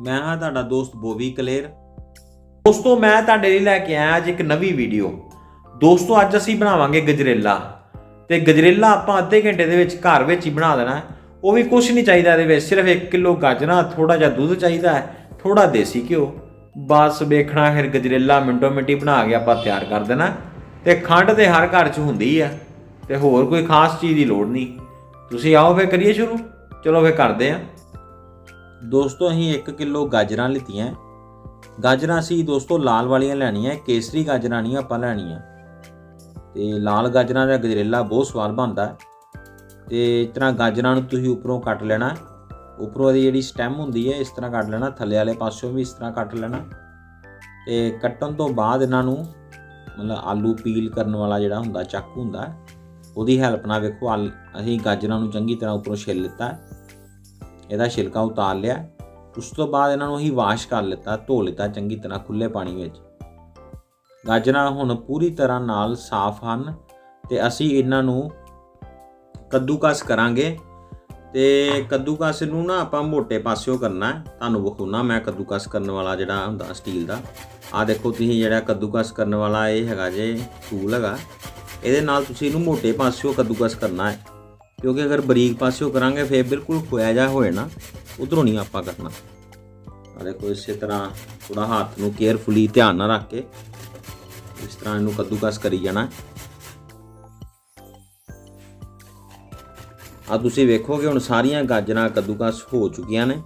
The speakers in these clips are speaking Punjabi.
ਮੈਂ ਹਾਂ ਤੁਹਾਡਾ ਦੋਸਤ ਬੋਵੀ ਕਲੇਰ। ਦੋਸਤੋ, ਮੈਂ ਤੁਹਾਡੇ ਲਈ ਲੈ ਕੇ ਆਇਆ ਅੱਜ ਇੱਕ ਨਵੀਂ ਵੀਡੀਓ। ਦੋਸਤੋ, ਅੱਜ ਅਸੀਂ ਬਣਾਵਾਂਗੇ ਗਜਰੇਲਾ। ਤੇ ਗਜਰੇਲਾ ਆਪਾਂ ਅੱਧੇ ਘੰਟੇ ਦੇ ਵਿੱਚ ਘਰ ਵਿੱਚ ਹੀ ਬਣਾ ਦੇਣਾ ਉਹ ਵੀ ਕੁਝ ਨਹੀਂ ਚਾਹੀਦਾ ਇਹਦੇ ਵਿੱਚ, ਸਿਰਫ 1 ਕਿਲੋ ਗਾਜਰਾਂ ਥੋੜਾ ਜਿਹਾ ਦੁੱਧ ਚਾਹੀਦਾ ਹੈ ਥੋੜਾ ਦੇਸੀ ਘਿਓ। ਬਸ ਵੇਖਣਾ, ਫਿਰ ਗਜਰੇਲਾ ਮਿੰਟੋ ਮਿੰਟੀ ਬਣਾ ਕੇ ਆਪਾਂ ਤਿਆਰ ਕਰ ਦੇਣਾ। ਤੇ ਖੰਡ ਤੇ ਹਰ ਘਰ 'ਚ ਹੁੰਦੀ ਆ, ਤੇ ਹੋਰ ਕੋਈ ਖਾਸ ਚੀਜ਼ ਦੀ ਲੋੜ ਨਹੀਂ। ਤੁਸੀਂ ਆਓ, ਫੇਰ ਕਰੀਏ ਸ਼ੁਰੂ। ਚਲੋ, ਫੇਰ ਕਰਦੇ ਆਂ ਦੋਸਤੋ, ਅਸੀਂ 1 ਕਿਲੋ ਗਾਜਰਾਂ ਲਿੱਤੀਆਂ। ਗਾਜਰਾਂ ਅਸੀਂ ਦੋਸਤੋ, ਲਾਲ ਵਾਲੀਆਂ ਲੈਣੀਆਂ, ਕੇਸਰੀ ਗਾਜਰਾਂ ਨਹੀਂ ਆਪਾਂ ਲੈਣੀਆਂ। ਤੇ ਲਾਲ ਗਾਜਰਾਂ ਦਾ ਗਜਰੇਲਾ ਬਹੁਤ ਸਵਾਦ ਬਣਦਾ। ਹੈ ਤੇ ਇਸ ਤਰ੍ਹਾਂ ਗਾਜਰਾਂ ਨੂੰ ਤੁਸੀਂ ਉੱਪਰੋਂ ਕੱਟ ਲੈਣਾ। ਉੱਪਰੋਂ ਦੀ ਜਿਹੜੀ ਸਟੈਮ ਹੁੰਦੀ ਹੈ, ਇਸ ਤਰ੍ਹਾਂ ਕੱਟ ਲੈਣਾ। ਥੱਲੇ ਵਾਲੇ ਪਾਸਿਓਂ ਵੀ ਇਸ ਤਰ੍ਹਾਂ ਕੱਟ ਲੈਣਾ। ਤੇ ਕੱਟਣ ਤੋਂ ਬਾਅਦ ਇਹਨਾਂ ਨੂੰ ਮਤਲਬ ਆਲੂ ਪੀਲ ਕਰਨ ਵਾਲਾ ਜਿਹੜਾ ਹੁੰਦਾ, ਚਾਕੂ ਹੁੰਦਾ, ਉਹਦੀ ਹੈਲਪ ਨਾਲ ਵੇਖੋ, ਆਲ- ਅਸੀਂ ਗਾਜਰਾਂ ਨੂੰ ਚੰਗੀ ਤਰ੍ਹਾਂ ਉੱਪਰੋਂ ਛਿੱਲ ਲਿੱਤਾ। ਇਹਦਾ ਛਿਲਕਾ ਉਤਾਰ ਲਿਆ। ਉਸ ਤੋਂ ਬਾਅਦ ਇਹਨਾਂ ਨੂੰ ਹੀ ਵਾਸ਼ ਕਰ ਲਿੱਤਾ, ਧੋ ਲਿੱਤਾ ਚੰਗੀ ਤਰ੍ਹਾਂ ਖੁੱਲੇ ਪਾਣੀ ਵਿੱਚ। ਗਾਜਰਾਂ ਹੁਣ ਪੂਰੀ ਤਰ੍ਹਾਂ ਨਾਲ ਸਾਫ਼ ਹਨ ਤੇ ਅਸੀਂ ਇਹਨਾਂ ਨੂੰ ਕੱਦੂਕਸ ਕਰਾਂਗੇ ਤੇ ਕੱਦੂਕਸ ਨੂੰ ਨਾ ਆਪਾਂ ਮੋਟੇ ਪਾਸਿਓ ਕਰਨਾ ਤੁਹਾਨੂੰ ਵਿਖਾਉਣਾ ਮੈਂ ਕੱਦੂਕਸ ਕਰਨ ਵਾਲਾ ਜਿਹੜਾ ਹੁੰਦਾ ਸਟੀਲ ਦਾ। ਆਹ ਦੇਖੋ ਤੁਸੀਂ ਜਿਹੜਾ ਕੱਦੂਕਸ ਕਰਨ ਵਾਲਾ ਇਹ ਹੈਗਾ ਜੇ ਟੂਲ ਹੈਗਾ। ਇਹਦੇ ਨਾਲ ਤੁਸੀਂ ਇਹਨੂੰ ਮੋਟੇ ਪਾਸਿਓ ਕੱਦੂਕਸ ਕਰਨਾ ਹੈ। ਕਿਉਂਕਿ ਅਗਰ ਬਰੀਕ ਪਾਸਿਓ ਕਰਾਂਗੇ, ਫੇਰ ਬਿਲਕੁਲ ਖੋਇਆ ਜਾ ਹੋਏ ਨਾ, ਉਧਰੋਂ ਨਹੀਂ ਆਪਾਂ ਕਰਨਾ। ਆ ਦੇਖੋ, ਇਸੇ ਤਰ੍ਹਾਂ ਥੋੜਾ ਹੱਥ ਨੂੰ ਕੇਅਰਫੁਲੀ ਧਿਆਨ ਨਾਲ ਰੱਖ ਕੇ, ਇਸ ਤਰ੍ਹਾਂ ਇਹਨੂੰ ਕੱਦੂਕਸ ਕਰੀ ਜਾਣਾ। ਆ ਤੁਸੀਂ ਵੇਖੋਗੇ, ਹੁਣ ਸਾਰੀਆਂ ਗਾਜਰਾਂ ਕੱਦੂਕਸ ਹੋ ਚੁੱਕੀਆਂ ਨੇ,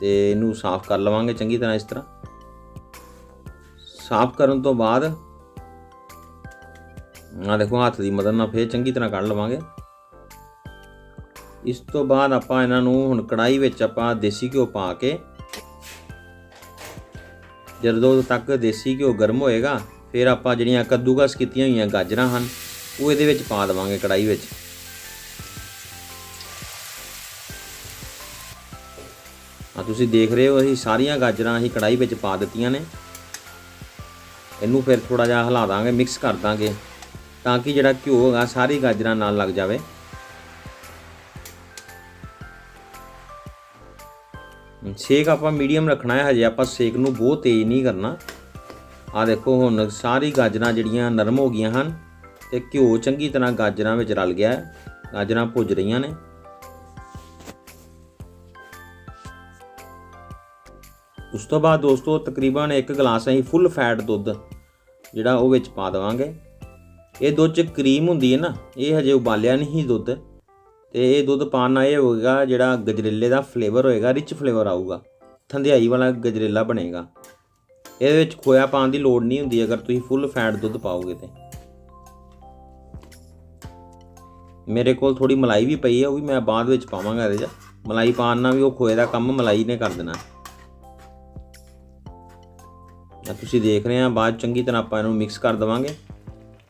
ਤੇ ਇਹਨੂੰ ਸਾਫ਼ ਕਰ ਲਵਾਂਗੇ ਚੰਗੀ ਤਰ੍ਹਾਂ ਇਸ ਤਰ੍ਹਾਂ। ਸਾਫ਼ ਕਰਨ ਤੋਂ ਬਾਅਦ ਆ ਦੇਖੋ, ਹੱਥ ਦੀ ਮਦਦ ਨਾਲ ਫੇਰ ਚੰਗੀ ਤਰ੍ਹਾਂ ਕੱਢ ਲਵਾਂਗੇ। ਇਸ ਤੋਂ ਬਾਅਦ ਆਪਾਂ ਇਹਨਾਂ ਨੂੰ ਹੁਣ ਕੜਾਈ ਵਿੱਚ ਆਪਾਂ ਦੇਸੀ ਘਿਓ ਪਾ ਕੇ, ਜਦੋਂ ਤੱਕ ਦੇਸੀ ਘਿਓ ਗਰਮ ਹੋਏਗਾ, ਫਿਰ ਆਪਾਂ ਜਿਹੜੀਆਂ ਕੱਦੂਕਸ ਕੀਤੀਆਂ ਹੋਈਆਂ ਗਾਜਰਾਂ ਹਨ, ਉਹ ਇਹਦੇ ਵਿੱਚ ਪਾ ਦੇਵਾਂਗੇ ਕੜਾਈ ਵਿੱਚ। ਆ ਤੁਸੀਂ ਦੇਖ ਰਹੇ ਹੋ, ਅਸੀਂ ਸਾਰੀਆਂ ਗਾਜਰਾਂ ਅਸੀਂ ਕੜਾਈ ਵਿੱਚ ਪਾ ਦਿੱਤੀਆਂ ਨੇ। ਇਹਨੂੰ ਫਿਰ ਥੋੜਾ ਜਿਹਾ ਹਿਲਾ ਦਾਂਗੇ, ਮਿਕਸ ਕਰ ਦਾਂਗੇ, ਤਾਂ ਕਿ ਜਿਹੜਾ ਘਿਓ ਹੈਗਾ, ਸਾਰੀ ਗਾਜਰਾਂ ਨਾਲ ਲੱਗ ਜਾਵੇ। ਸੇਕ ਆਪਾਂ ਮੀਡੀਅਮ ਰੱਖਣਾ ਹੈ ਹਜੇ, ਆਪਾਂ ਸੇਕ ਨੂੰ ਬਹੁਤ ਤੇਜ਼ ਨਹੀਂ ਕਰਨਾ। ਆ ਦੇਖੋ ਹੁਣ ਸਾਰੀ ਗਾਜਰਾਂ ਜਿਹੜੀਆਂ ਨਰਮ ਹੋ ਗਈਆਂ ਹਨ ਤੇ ਘਿਓ ਚੰਗੀ ਤਰ੍ਹਾਂ ਗਾਜਰਾਂ ਵਿੱਚ ਰਲ ਗਿਆ ਹੈ। ਗਾਜਰਾਂ ਭੁੱਜ ਰਹੀਆਂ ਨੇ। ਉਸ ਤੋਂ ਬਾਅਦ ਦੋਸਤੋ, ਤਕਰੀਬਨ 1 ਗਲਾਸ ਅਸੀਂ ਫੁੱਲ ਫੈਟ ਦੁੱਧ ਜਿਹੜਾ ਉਹ ਵਿੱਚ ਪਾ ਦੇਵਾਂਗੇ। ਇਹ ਦੁੱਧ 'ਚ ਕਰੀਮ ਹੁੰਦੀ ਹੈ ਨਾ, ਇਹ ਹਜੇ ਉਬਾਲਿਆ ਨਹੀਂ ਦੁੱਧ। ਤੇ ਇਹ ਦੁੱਧ ਪਾਉਣ ਨਾਲ ਇਹ ਹੋਏਗਾ, ਜਿਹੜਾ ਗਜਰੇਲੇ ਦਾ ਫਲੇਵਰ ਹੋਏਗਾ ਰਿਚ ਫਲੇਵਰ ਆਊਗਾ। ਥੰਧਿਆਈ ਵਾਲਾ ਗਜਰੇਲਾ ਬਣੇਗਾ। ਇਹਦੇ ਵਿੱਚ ਖੋਇਆ ਪਾਉਣ ਦੀ ਲੋੜ ਨਹੀਂ ਹੁੰਦੀ ਅਗਰ ਤੁਸੀਂ ਫੁੱਲ ਫੈਟ ਦੁੱਧ ਪਾਓਗੇ ਤੇ। ਮੇਰੇ ਕੋਲ ਥੋੜੀ ਮਲਾਈ ਵੀ ਪਈ ਹੈ ਉਹ ਵੀ ਮੈਂ ਬਾਅਦ ਵਿੱਚ ਪਾਵਾਂਗਾ ਇਹਦੇ 'ਚ। ਮਲਾਈ ਪਾਉਣ ਨਾਲ ਵੀ ਉਹ ਖੋਏ ਦਾ ਕੰਮ ਮਲਾਈ ਨੇ ਕਰ ਦੇਣਾ। ਆ ਤੁਸੀਂ ਦੇਖ ਰਹੇ ਆ, ਬਾਅਦ 'ਚ ਚੰਗੀ ਤਰ੍ਹਾਂ ਆਪਾਂ ਇਹਨੂੰ ਮਿਕਸ ਕਰ ਦਵਾਂਗੇ।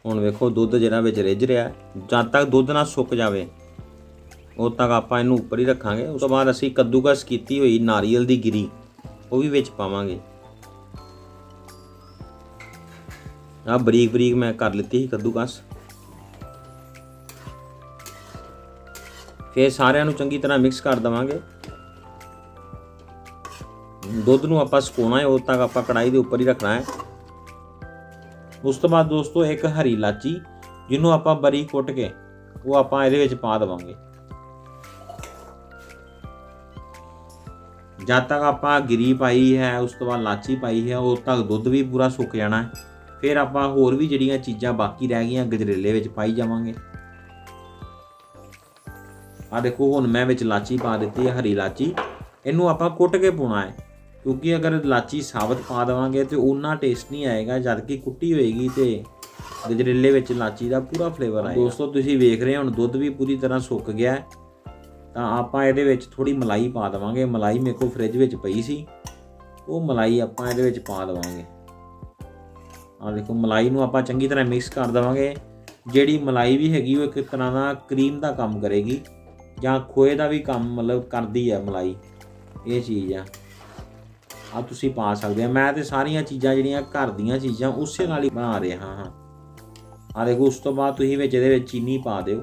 ਹੁਣ ਵੇਖੋ ਦੁੱਧ ਜਿਹੜਾ ਵਿੱਚ ਰਿੱਝ ਰਿਹਾ। ਜਦ ਤੱਕ ਦੁੱਧ ਨਾ ਸੁੱਕ ਜਾਵੇ ਉਦੋਂ ਤੱਕ ਆਪਾਂ ਇਹਨੂੰ ਉੱਪਰ ਹੀ ਰੱਖਾਂਗੇ। ਉਸ ਤੋਂ ਬਾਅਦ ਅਸੀਂ ਕੱਦੂਕਸ ਕੀਤੀ ਹੋਈ ਨਾਰੀਅਲ ਦੀ ਗਿਰੀ, ਉਹ ਵੀ ਵਿੱਚ ਪਾਵਾਂਗੇ। ਆ ਬਰੀਕ ਬਰੀਕ ਮੈਂ ਕਰ ਲਿੱਤੀ ਸੀ ਕੱਦੂਕਸ। ਫਿਰ ਸਾਰਿਆਂ ਨੂੰ ਚੰਗੀ ਤਰ੍ਹਾਂ ਮਿਕਸ ਕਰ ਦਵਾਂਗੇ। ਦੁੱਧ ਨੂੰ ਆਪਾਂ ਸੁਕਾਉਣਾ ਹੈ ਉਦੋਂ ਤੱਕ ਆਪਾਂ ਕੜਾਈ ਦੇ ਉੱਪਰ ਹੀ ਰੱਖਣਾ ਹੈ। ਉਸ ਤੋਂ ਬਾਅਦ ਦੋਸਤੋ, ਇੱਕ ਹਰੀ ਇਲਾਚੀ, ਜਿਹਨੂੰ ਆਪਾਂ ਬਰੀਕ ਕੁੱਟ ਕੇ ਉਹ ਆਪਾਂ ਇਹਦੇ ਵਿੱਚ ਪਾ ਦੇਵਾਂਗੇ। ਜਦ ਤੱਕ ਆਪਾਂ ਗਿਰੀ ਪਾਈ ਹੈ, ਉਸ ਤੋਂ ਬਾਅਦ ਲਾਚੀ ਪਾਈ ਹੈ, ਉਦੋਂ ਤੱਕ ਦੁੱਧ ਵੀ ਪੂਰਾ ਸੁੱਕ ਜਾਣਾ ਹੈ। ਫਿਰ ਆਪਾਂ ਹੋਰ ਵੀ ਜਿਹੜੀਆਂ ਚੀਜ਼ਾਂ ਬਾਕੀ ਰਹਿ ਗਈਆਂ, ਗਜਰੇਲੇ ਵਿੱਚ ਪਾਈ ਜਾਵਾਂਗੇ। ਆ ਦੇਖੋ, ਹੁਣ ਮੈਂ ਵਿੱਚ ਲਾਚੀ ਪਾ ਦਿੱਤੀ ਹੈ, ਹਰੀ ਇਲਾਚੀ ਇਹਨੂੰ ਆਪਾਂ ਕੁੱਟ ਕੇ ਪਾਉਣਾ ਹੈ, ਕਿਉਂਕਿ ਅਗਰ ਲਾਚੀ ਸਾਬਤ ਪਾ ਦੇਵਾਂਗੇ ਤੇ ਉਹਨਾਂ ਟੇਸਟ ਨਹੀਂ ਆਏਗਾ, ਜਦ ਕਿ ਕੁੱਟੀ ਹੋਏਗੀ ਤੇ ਗਜਰੇਲੇ ਵਿੱਚ ਲਾਚੀ ਦਾ ਪੂਰਾ ਫਲੇਵਰ ਆਏਗਾ। ਦੋਸਤੋ, ਤੁਸੀਂ ਵੇਖ ਰਹੇ ਹੋ, ਹੁਣ ਦੁੱਧ ਵੀ ਪੂਰੀ ਤਰ੍ਹਾਂ ਸੁੱਕ ਗਿਆ ਹੈ। ਤਾਂ ਆਪਾਂ ਇਹਦੇ ਵਿੱਚ ਥੋੜੀ ਮਲਾਈ ਪਾ ਦੇਵਾਂਗੇ। ਮਲਾਈ ਮੇਰੇ ਕੋਲ ਫ੍ਰਿਜ ਵਿੱਚ ਪਈ ਸੀ। ਉਹ ਮਲਾਈ ਆਪਾਂ ਇਹਦੇ ਵਿੱਚ ਪਾ ਦੇਵਾਂਗੇ। ਆ ਦੇਖੋ, ਮਲਾਈ ਨੂੰ ਆਪਾਂ ਚੰਗੀ ਤਰ੍ਹਾਂ ਮਿਕਸ ਕਰ ਦੇਵਾਂਗੇ। ਜਿਹੜੀ ਮਲਾਈ ਵੀ ਹੈਗੀ, ਉਹ ਇੱਕ ਤਰ੍ਹਾਂ ਦਾ ਕਰੀਮ ਦਾ ਕੰਮ ਕਰੇਗੀ। ਜਾਂ ਖੋਏ ਦਾ ਵੀ ਕੰਮ ਮਤਲਬ ਕਰਦੀ ਹੈ ਮਲਾਈ। ਇਹ ਚੀਜ਼ ਆ। ਆ ਤੁਸੀਂ ਪਾ ਸਕਦੇ ਆ। ਮੈਂ ਤੇ ਸਾਰੀਆਂ ਚੀਜ਼ਾਂ ਜਿਹੜੀਆਂ ਘਰ ਦੀਆਂ ਚੀਜ਼ਾਂ, ਉਸੇ ਨਾਲ ਹੀ ਬਣਾ ਰਿਹਾ ਹਾਂ। ਆ ਦੇਖੋ, ਉਸ ਤੋਂ ਬਾਅਦ ਤੁਸੀਂ ਵਿੱਚ ਇਹਦੇ ਵਿੱਚ ਚੀਨੀ ਪਾ ਦਿਓ।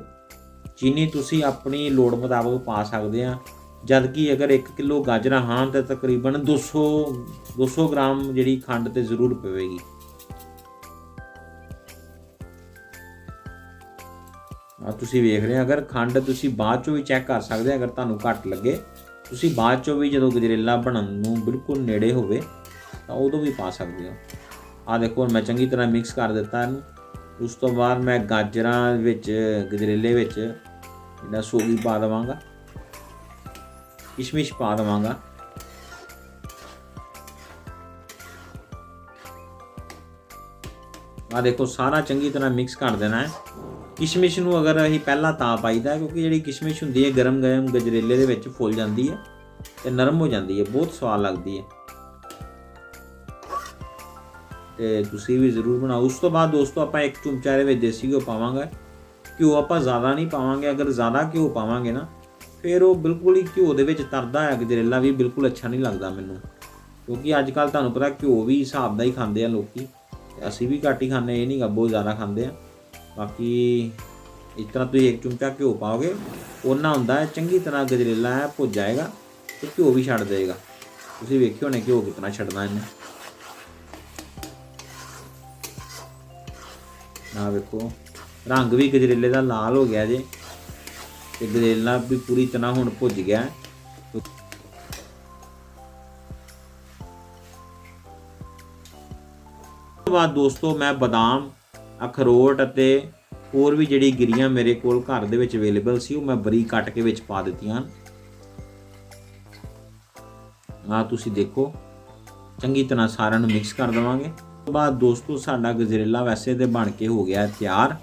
ਚੀਨੀ ਤੁਸੀਂ ਆਪਣੀ ਲੋੜ ਮੁਤਾਬਕ ਪਾ ਸਕਦੇ ਆ। ਜਦਕਿ ਅਗਰ 1 ਕਿਲੋ ਗਾਜਰਾਂ ਹਾਂ ਤਾਂ ਤਕਰੀਬਨ 200 200 ਗ੍ਰਾਮ ਜਿਹੜੀ ਖੰਡ ਤੇ ਜ਼ਰੂਰ ਪਵੇਗੀ। ਆ ਤੁਸੀਂ ਵੇਖ ਰਹੇ ਹੋ ਅਗਰ ਖੰਡ ਤੁਸੀਂ ਬਾਅਦ ਚੋਂ ਵੀ ਚੈੱਕ ਕਰ ਸਕਦੇ ਹੋ ਅਗਰ ਤੁਹਾਨੂੰ ਘੱਟ ਲੱਗੇ, ਤੁਸੀਂ ਬਾਅਦ ਚੋਂ ਵੀ ਜਦੋਂ ਗਜਰੇਲਾ ਬਣਨ ਨੂੰ ਬਿਲਕੁਲ ਨੇੜੇ ਹੋਵੇ, ਤਾਂ ਉਦੋਂ ਵੀ ਪਾ ਸਕਦੇ ਹੋ। ਆ ਦੇਖੋ ਮੈਂ ਚੰਗੀ ਤਰ੍ਹਾਂ ਮਿਕਸ ਕਰ ਦਿੱਤਾ ਇਹਨੂੰ। ਉਸ ਤੋਂ ਬਾਅਦ ਮੈਂ ਗਾਜਰਾਂ ਵਿੱਚ, ਗਜਰੇਲੇ ਵਿੱਚ ਜਿਹੜਾ ਸੋਗੀ ਪਾ ਦੇਵਾਂਗਾ। ਕਿਸ਼ਮਿਸ਼ ਪਾ ਦੇਵਾਂਗਾ। ਆ ਦੇਖੋ, ਸਾਰਾ ਚੰਗੀ ਤਰ੍ਹਾਂ ਮਿਕਸ ਕਰ ਦੇਣਾ ਹੈ। ਕਿਸ਼ਮਿਸ਼ ਨੂੰ ਅਗਰ ਅਸੀਂ ਪਹਿਲਾਂ ਤਾਂ ਪਾਈਦਾ ਕਿਉਂਕਿ ਜਿਹੜੀ ਕਿਸ਼ਮਿਸ਼ ਹੁੰਦੀ ਹੈ ਗਰਮ ਗਰਮ ਗਜਰੇਲੇ ਦੇ ਵਿੱਚ ਫੁੱਲ ਜਾਂਦੀ ਹੈ ਤੇ ਨਰਮ ਹੋ ਜਾਂਦੀ ਹੈ, ਬਹੁਤ ਸਵਾਦ ਲੱਗਦੀ ਹੈ। ਤੇ ਤੁਸੀਂ ਵੀ ਜ਼ਰੂਰ ਬਣਾਓ। ਉਸ ਤੋਂ ਬਾਅਦ ਦੋਸਤੋ, ਆਪਾਂ ਇੱਕ ਚਮਚਾ ਇਹਦੇ ਵਿੱਚ ਦੇਸੀ ਘਿਓ ਪਾਵਾਂਗੇ। ਘਿਓ ਆਪਾਂ ਜ਼ਿਆਦਾ ਨਹੀਂ ਪਾਵਾਂਗੇ, ਅਗਰ ਜ਼ਿਆਦਾ ਘਿਓ ਪਾਵਾਂਗੇ ਨਾ, ਫਿਰ ਉਹ ਬਿਲਕੁਲ ਹੀ ਘਿਓ ਦੇ ਵਿੱਚ ਤਰਦਾ ਹੈ ਗਜਰੇਲਾ ਵੀ ਬਿਲਕੁਲ ਅੱਛਾ ਨਹੀਂ ਲੱਗਦਾ ਮੈਨੂੰ। ਕਿਉਂਕਿ ਅੱਜ ਕੱਲ ਤੁਹਾਨੂੰ ਪਤਾ ਘਿਓ ਵੀ ਹਿਸਾਬ ਦਾ ਹੀ ਖਾਂਦੇ ਆ ਲੋਕੀ। ਅਸੀਂ ਵੀ ਘੱਟ ਹੀ ਖਾਂਦੇ ਇਹ ਨਹੀਂ ਗਾ ਬਹੁਤ ਜ਼ਿਆਦਾ ਖਾਂਦੇ ਆ। ਬਾਕੀ ਇਸ ਤਰ੍ਹਾਂ ਤੁਸੀਂ ਇੱਕ ਚਮਚਾ ਘਿਓ ਪਾਓਗੇ ਉਹਨਾਂ ਹੁੰਦਾ ਹੈ ਚੰਗੀ ਤਰ੍ਹਾਂ ਗਜਰੇਲਾ ਹੈ, ਭੁੱਜ ਜਾਏਗਾ ਤੇ ਘਿਓ ਵੀ ਛੱਡ ਦੇਗਾ ਤੁਸੀਂ ਵੇਖਿਓ ਨੇ ਘਿਓ ਕਿਤਨਾ ਛੱਡਣਾ ਇਹਨੇ। ਨਾ ਵੇਖੋ। ਰੰਗ ਵੀ ਗਜਰੇਲੇ ਦਾ ਲਾਲ ਹੋ ਗਿਆ ਜੇ। ਤੇ ਗਜਰੇਲਾ ਵੀ ਪੂਰੀ ਤਰ੍ਹਾਂ ਹੁਣ ਭੁੱਜ ਗਿਆ। ਬਾਅਦ ਦੋਸਤੋ, ਮੈਂ ਬਦਾਮ, ਅਖਰੋਟ ਅਤੇ ਹੋਰ ਵੀ ਜਿਹੜੀ ਗਿਰੀਆਂ ਮੇਰੇ ਕੋਲ ਘਰ ਦੇ ਵਿੱਚ ਅਵੇਲੇਬਲ ਸੀ, ਉਹ ਮੈਂ ਬਰੀ ਕੱਟ ਕੇ ਵਿੱਚ ਪਾ ਦਿੱਤੀਆਂ ਆ ਤੁਸੀਂ ਦੇਖੋ, ਚੰਗੀ ਤਰ੍ਹਾਂ ਸਾਰਿਆਂ ਨੂੰ ਮਿਕਸ ਕਰ ਦਵਾਂਗੇ। ਤੋਂ ਬਾਅਦ ਦੋਸਤੋ, ਸਾਡਾ ਗਜਰੇਲਾ ਵੈਸੇ ਤੇ ਬਣ ਕੇ ਹੋ ਗਿਆ ਤਿਆਰ।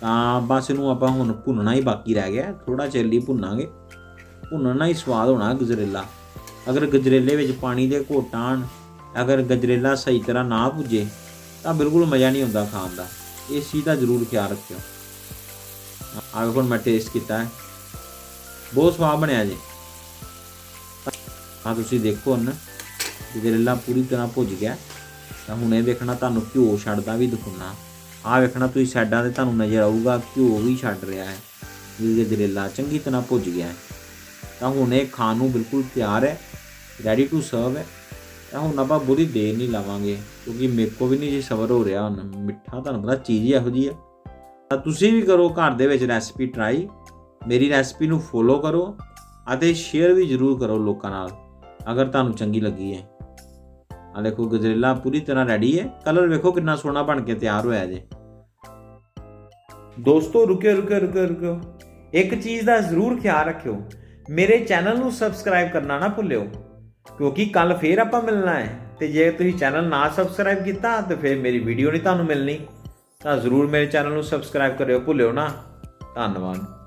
ਤਾਂ ਬਸ ਇਹਨੂੰ ਆਪਾਂ ਹੁਣ ਭੁੰਨਣਾ ਹੀ ਬਾਕੀ ਰਹਿ ਗਿਆ। ਥੋੜਾ ਚਿਰ ਲਈ ਭੁੰਨਾਂਗੇ। ਭੁੰਨਣਾ ਹੀ ਸਵਾਦ ਹੋਣਾ ਗਜਰੇਲਾ। ਅਗਰ ਗਜਰੇਲੇ ਵਿੱਚ ਪਾਣੀ ਦੇ ਘੋਟਾਂ ਅਗਰ ਗਜਰੇਲਾ ਸਹੀ ਤਰ੍ਹਾਂ ਨਾ ਭੁੱਜੇ ਤਾਂ ਬਿਲਕੁਲ ਮਜ਼ਾ ਨਹੀਂ ਹੁੰਦਾ ਖਾਣ ਦਾ। ਇਸ ਚੀਜ਼ ਦਾ ਜ਼ਰੂਰ ਖਿਆਲ ਰੱਖਿਓ। ਆਹ ਹੁਣ ਮੈਂ ਟੇਸਟ ਕੀਤਾ ਹੈ। ਬਹੁਤ ਸਵਾਦ ਬਣਿਆ ਜੀ। ਆ ਤੁਸੀਂ ਦੇਖੋ ਹੁਣ, ਗਜਰੇਲਾ ਪੂਰੀ ਤਰ੍ਹਾਂ ਭੁੱਜ ਗਿਆ। ਤਾਂ ਹੁਣ ਇਹ ਦੇਖਣਾ ਤੁਹਾਨੂੰ ਘਿਓ ਛੱਡਦਾ ਵੀ ਦਿਖਾਉਣਾ। ਆ ਵੇਖਣਾ ਤੁਸੀਂ ਸਾਈਡਾਂ ਤੇ ਤੁਹਾਨੂੰ ਨਜ਼ਰ ਆਊਗਾ ਘਿਓ ਵੀ ਛੱਡ ਰਿਹਾ ਹੈ। ਜਿਹਦੇ ਗਜਰੇਲਾ ਚੰਗੀ ਤਰ੍ਹਾਂ ਭੁੱਜ ਗਿਆ ਹੈ। ਤਾਂ ਹੁਣ ਇਹ ਖਾਣ ਨੂੰ ਬਿਲਕੁਲ ਤਿਆਰ ਹੈ ਰੈਡੀ ਟੂ ਸਰਵ ਹੈ। ਤਾਂ ਹੁਣ ਆਪਾਂ ਬੁਰੀ ਦੇਰ ਨਹੀਂ ਲਾਵਾਂਗੇ, ਕਿਉਂਕਿ ਮੇਰੇ ਕੋ ਵੀ ਨਹੀਂ ਜੇ ਸਬਰ ਹੋ ਰਿਹਾ ਹੁਣ। ਮਿੱਠਾ ਤੁਹਾਨੂੰ ਪਤਾ ਚੀਜ਼ ਹੀ ਇਹੋ ਜੀ ਹੈ। ਤਾਂ ਤੁਸੀਂ ਵੀ ਕਰੋ ਘਰ ਦੇ ਵਿੱਚ ਰੈਸਪੀ ਟਰਾਈ ਮੇਰੀ ਰੈਸਪੀ ਨੂੰ ਫੋਲੋ ਕਰੋ ਅਤੇ ਸ਼ੇਅਰ ਵੀ ਜ਼ਰੂਰ ਕਰੋ ਲੋਕਾਂ ਨਾਲ। ਅਗਰ ਤੁਹਾਨੂੰ ਚੰਗੀ ਲੱਗੀ ਹੈ। ਆ ਦੇਖੋ ਗਜਰੇਲਾ ਪੂਰੀ ਤਰ੍ਹਾਂ ਰੈਡੀ ਹੈ। ਕਲਰ ਵੇਖੋ ਕਿੰਨਾ ਸੋਹਣਾ ਬਣ ਕੇ ਤਿਆਰ ਹੋਇਆ ਜੇ। ਦੋਸਤੋ ਰੁਕਿਓ ਰੁਕਿਓ ਰੁਕਿਓ ਰੁਕਿਓ। ਇੱਕ ਚੀਜ਼ ਦਾ ਜ਼ਰੂਰ ਖਿਆਲ ਰੱਖਿਓ। ਮੇਰੇ ਚੈਨਲ ਨੂੰ ਸਬਸਕ੍ਰਾਈਬ ਕਰਨਾ ਨਾ ਭੁੱਲਿਓ ਕਿਉਂਕਿ ਕੱਲ ਫੇਰ ਆਪਾਂ ਮਿਲਣਾ ਹੈ। ਤੇ ਜੇ ਤੁਸੀਂ ਚੈਨਲ ਨਾ ਸਬਸਕ੍ਰਾਈਬ ਕੀਤਾ ਤਾਂ ਫਿਰ ਮੇਰੀ ਵੀਡੀਓ ਨਹੀਂ ਤੁਹਾਨੂੰ ਮਿਲਣੀ। ਤਾਂ ਜ਼ਰੂਰ ਮੇਰੇ ਚੈਨਲ ਨੂੰ ਸਬਸਕ੍ਰਾਈਬ ਕਰਿਓ ਭੁੱਲਿਓ ਨਾ। ਧੰਨਵਾਦ।